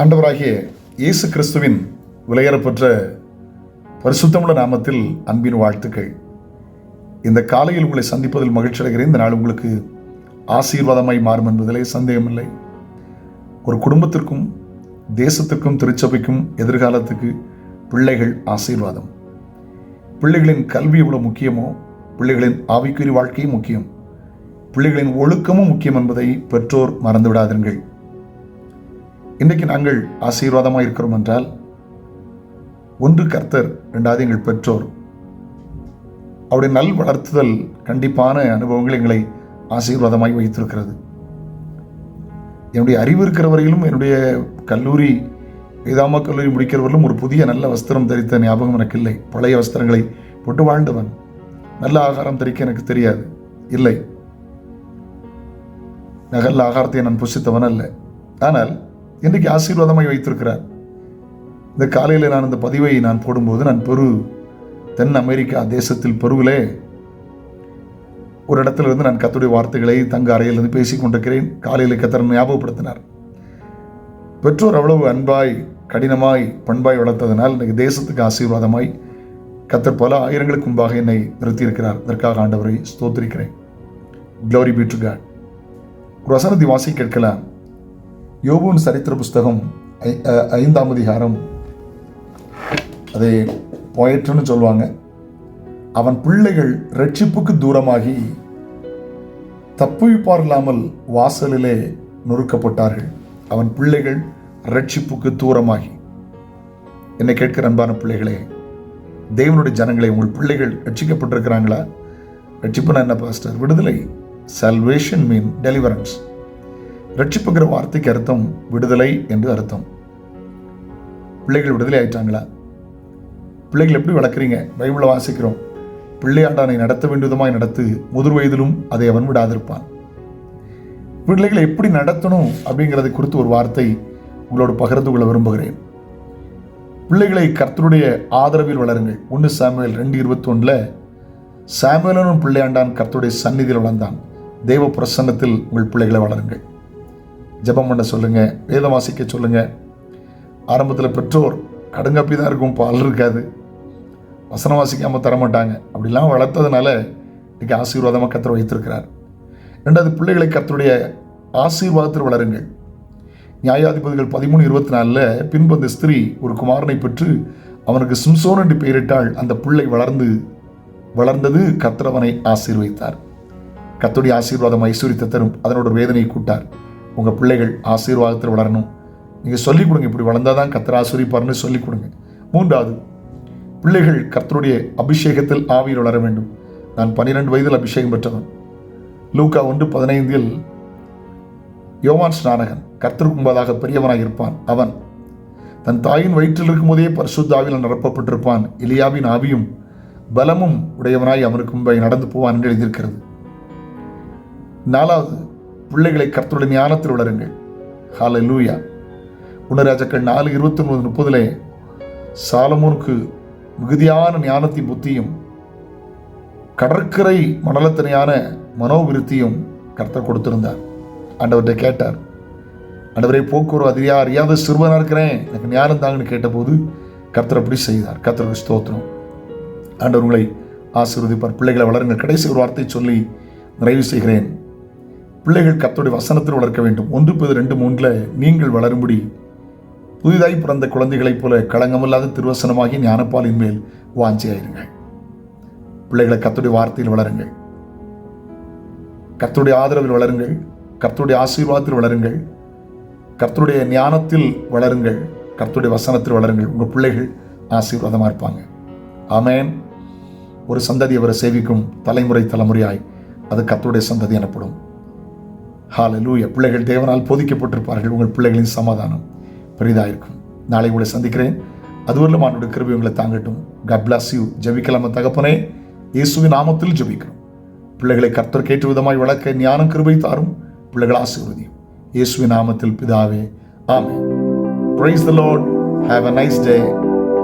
ஆண்டவராகிய இயேசு கிறிஸ்துவின் விலையேறப்பெற்ற பரிசுத்தமுள்ள நாமத்தில் அன்பின் வாழ்த்துக்கள். இந்த காலையில் உங்களை சந்திப்பதில் மகிழ்ச்சி அடைகிறேன். இந்த நாள் உங்களுக்கு ஆசீர்வாதமாய் மாறும் என்பதிலே சந்தேகமில்லை. ஒரு குடும்பத்திற்கும் தேசத்துக்கும் திருச்சபைக்கும் எதிர்காலத்துக்கு பிள்ளைகள் ஆசீர்வாதம். பிள்ளைகளின் கல்வி எவ்வளோ முக்கியமோ பிள்ளைகளின் ஆவிக்குறி வாழ்க்கையும் முக்கியம். பிள்ளைகளின் ஒழுக்கமும் முக்கியம் என்பதை பெற்றோர் மறந்துவிடாதீர்கள். இன்றைக்கு நாங்கள் ஆசீர்வாதமாக இருக்கிறோம் என்றால் ஒன்று கர்த்தர் ரெண்டாவது எங்கள் பெற்றோர். அவருடைய நல் வளர்த்துதல் கண்டிப்பான அனுபவங்கள் எங்களை ஆசீர்வாதமாய் வைத்திருக்கிறது. என்னுடைய அறிவு இருக்கிற வரையிலும் என்னுடைய கல்லூரி வேதாம கல்லூரி முடிக்கிறவர்களும் ஒரு புதிய நல்ல வஸ்திரம் தரித்த ஞாபகம் எனக்கு இல்லை. பழைய வஸ்திரங்களை போட்டு வாழ்ந்தவன். நல்ல ஆகாரம் தரிக்க எனக்கு தெரியாது. இல்லை. நகல் ஆகாரத்தை நான் புசித்தவன் அல்ல. ஆனால் இன்றைக்கு ஆசீர்வாதமாய் வைத்திருக்கிறார். இந்த காலையில் நான் இந்த பதிவை நான் போடும்போது நான் பெரு தென் அமெரிக்கா தேசத்தில் பெருவிலே ஒரு இடத்துல இருந்து நான் கத்துடைய வார்த்தைகளை தங்க அறையிலிருந்து பேசிக்கொண்டிருக்கிறேன் காலையில் கத்தர் ஞாபகப்படுத்தினார். பெற்றோர் அவ்வளவு அன்பாய் கடினமாய் பண்பாய் வளர்த்ததனால் இன்றைக்கு தேசத்துக்கு ஆசீர்வாதமாய் கத்தர் பல ஆயிரங்களுக்கு முன்பாக என்னை நிறுத்தியிருக்கிறார். இதற்காக ஆண்டவரை ஸ்தோத்திரிக்கிறேன். க்ளோரி பி டு காட் ஒரு வசனத்தை வாசி கேட்கலாம். யோபுவின் சரித்திர புஸ்தகம் ஐ- ஐந்தாம் அதிகாரம். அதை போயிற்றுன்னு சொல்லுவாங்க. அவன் பிள்ளைகள் ரட்சிப்புக்கு தூரமாகி தப்புவிப்பார் இல்லாமல் வாசலிலே நொறுக்கப்பட்டார்கள். அவன் பிள்ளைகள் ரட்சிப்புக்கு தூரமாகி. என்னை கேட்கிற அன்பான பிள்ளைகளே தேவனுடைய ஜனங்களே உங்கள் பிள்ளைகள் ரட்சிக்கப்பட்டிருக்கிறாங்களா? ரட்சிப்புனா என்ன பாஸ்டர் விடுதலை சல்வேஷன் மீன் டெலிவரன்ஸ் ரட்சிப்புங்கிற வார்த்தைக்கு அர்த்தம் விடுதலை என்று அர்த்தம். பிள்ளைகள் விடுதலை ஆயிட்டாங்களா? பிள்ளைகள் எப்படி வளர்க்குறீங்க? பைபிளை வாசிக்கிறோம். பிள்ளையாண்டானை நடத்த வேண்டியதுமாய் நடத்து முதிர் வயதிலும் அதை அவன் விடாதிருப்பான். பிள்ளைகளை எப்படி நடத்தணும் அப்படிங்கிறதை குறித்து ஒரு வார்த்தை உங்களோடு பகிர்ந்து கொள்ள விரும்புகிறேன். பிள்ளைகளை கர்த்தருடைய ஆதரவில் வளருங்கள். ஒன்று சாமுவேல் ரெண்டு இருபத்தொன்னில் சாமுவேலனும் பிள்ளையாண்டான் கர்த்தருடைய சந்நிதியில் வளர்ந்தான். தேவ பிரசன்னத்தில் உங்கள் பிள்ளைகளை வளருங்கள். ஜெபம் பண்ண சொல்லுங்க வேதம் வாசிக்க சொல்லுங்க. ஆரம்பத்தில் பெற்றோர் கடுங்கப்பி தான் இருக்கும் பால் இருக்காது. வசனம் வாசிக்காமல் தரமாட்டாங்க. அப்படிலாம் வளர்த்ததுனால இன்னைக்கு ஆசீர்வாதமாக கத்தர் வைத்திருக்கிறார். ரெண்டாவது பிள்ளைகளை கத்தருடைய ஆசீர்வாதத்தில் வளருங்கள். நியாயாதிபதிகள் பதிமூணு இருபத்தி நாலில் பின்பு அந்த ஸ்திரீ ஒரு குமாரனை பெற்று அவனுக்கு சிம்சோன் என்று பெயரிட்டால் அந்த பிள்ளை வளர்ந்து வளர்ந்தது கத்திரவனை ஆசீர்வதித்தார். ஆசீர்வைத்தார் ஆசீர்வாதம் ஐஸ்வரியத்தை தரும். அதனோட வேதனையை கூட்டார். உங்கள் பிள்ளைகள் ஆசீர்வாதத்தில் வளரணும். நீங்கள் சொல்லிக் கொடுங்க இப்படி வளர்ந்தாதான் கத்தர் ஆசீர்விப்பார்னு சொல்லிக் கொடுங்க. மூன்றாவது பிள்ளைகள் கர்த்தருடைய அபிஷேகத்தில் ஆவியில் வளர வேண்டும். நான் பன்னிரெண்டு வயதில் அபிஷேகம் பெற்றவன். லூக்கா ஒன்று பதினைந்தில் யோவான் ஸ்நானகன் கர்த்தருக்கு முன்பதாக பெரியவனாக இருப்பான். அவன் தன் தாயின் வயிற்றில் இருக்கும்போதே பரிசுத்தாவில் நிரப்பப்பட்டிருப்பான். எலியாவின் ஆவியும் பலமும் உடையவனாய் அவனுக்கு முன்பை நடந்து போவான் என்று எழுதியிருக்கிறது. நாலாவது பிள்ளைகளை கர்த்தருடைய ஞானத்தில் வளருங்கள். ஹால லூயா குணராஜக்கள் நாலு இருபத்தி ஒன்பது முப்பதிலே சாலமோனுக்கு மிகுதியான ஞானத்தின் புத்தியும் கடற்கரை மணலத்தனையான மனோவிருத்தியும் கர்த்தர் கொடுத்திருந்தார். ஆண்டவர்கிட்ட கேட்டார் ஆண்டவரை போக்குவரவு அதிரியா அறியாத சிறுவனாக இருக்கிறேன். எனக்கு ஞானம் தாங்கன்னு கேட்டபோது கர்த்தர் அப்படி செய்தார். கர்த்தருக்கு ஸ்தோத்திரம். ஆண்டவர் உங்களை ஆசீர்வதிப்பார். பிள்ளைகளை வளருங்கள். கடைசி ஒரு வார்த்தை சொல்லி நிறைவு செய்கிறேன். பிள்ளைகள் கத்தோடைய வசனத்தில் வளர்க்க வேண்டும். ஒன்று பேர் ரெண்டு மூன்றில் நீங்கள் வளரும்படி. புதிதாய் பிறந்த குழந்தைகளைப் போல களங்கமில்லாத திருவசனமாகி ஞானப்பாலின் மேல் வாஞ்சியாயிருங்கள் பிள்ளைகளை கத்துடைய வார்த்தையில் வளருங்கள். கர்த்தருடைய ஆதரவில் வளருங்கள். கர்த்தருடைய ஆசீர்வாதத்தில் வளருங்கள். கர்த்தருடைய ஞானத்தில் வளருங்கள். கர்த்தருடைய வசனத்தில் வளருங்கள். உங்கள் பிள்ளைகள் ஆசீர்வாதமாக இருப்பாங்க. ஆமேன். ஒரு சந்ததி அவரை சேவிக்கும் தலைமுறை தலைமுறையாய். அது கர்த்தருடைய சந்ததி எனப்படும். ஹாலலூய பிள்ளைகள் தேவனால் போதிக்கப்பட்டிருப்பார்கள். உங்கள் பிள்ளைகளின் சமாதானம் பெரிதாக இருக்கும் நாளை உங்களை சந்திக்கிறேன். அதுவரையிலும் ஆண்டோட கிருபி உங்களை தாங்கட்டும். God you you. தகப்பனே. இயேசுவின் நாமத்தில் ஜெபிக்கிறோம். பிள்ளைகளை கர்த்தர் கேட்டு விதமாய் வளர்க்க ஞானம் கிருபை தாரும். பிள்ளைகள் ஆசீர்வதியும். இயேசுவின் நாமத்தில் பிதாவே ஆமே praise the lord have a nice day